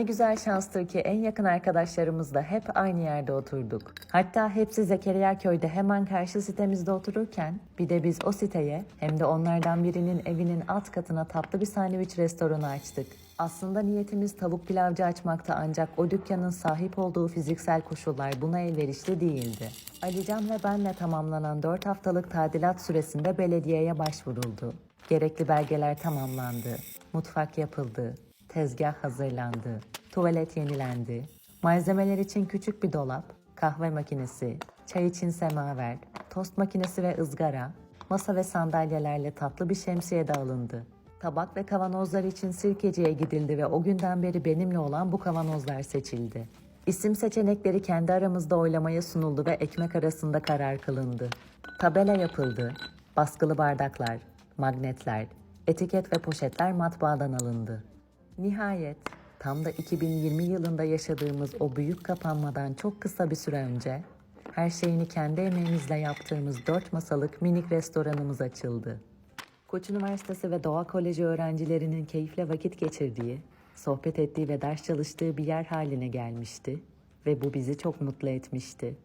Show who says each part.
Speaker 1: Ne güzel şanstır ki en yakın arkadaşlarımızla hep aynı yerde oturduk. Hatta hepsi Zekeriya köyde hemen karşı sitemizde otururken bir de biz o siteye hem de onlardan birinin evinin alt katına tatlı bir sandviç restoranı açtık. Aslında niyetimiz tavuk pilavcı açmakta ancak o dükkanın sahip olduğu fiziksel koşullar buna elverişli değildi. Alican ve benle tamamlanan 4 haftalık tadilat süresinde belediyeye başvuruldu. Gerekli belgeler tamamlandı. Mutfak yapıldı. Tezgah hazırlandı. Tuvalet yenilendi. Malzemeler için küçük bir dolap, kahve makinesi, çay için semaver, tost makinesi ve ızgara, masa ve sandalyelerle tatlı bir şemsiye de alındı. Tabak ve kavanozlar için sirkeciye gidildi ve o günden beri benimle olan bu kavanozlar seçildi. İsim seçenekleri kendi aramızda oylamaya sunuldu ve ekmek arasında karar kılındı. Tabela yapıldı. Baskılı bardaklar, magnetler, etiket ve poşetler matbaadan alındı. Nihayet tam da 2020 yılında yaşadığımız o büyük kapanmadan çok kısa bir süre önce her şeyini kendi emeğimizle yaptığımız dört masalık minik restoranımız açıldı. Koç Üniversitesi ve Doğa Koleji öğrencilerinin keyifle vakit geçirdiği, sohbet ettiği ve ders çalıştığı bir yer haline gelmişti ve bu bizi çok mutlu etmişti.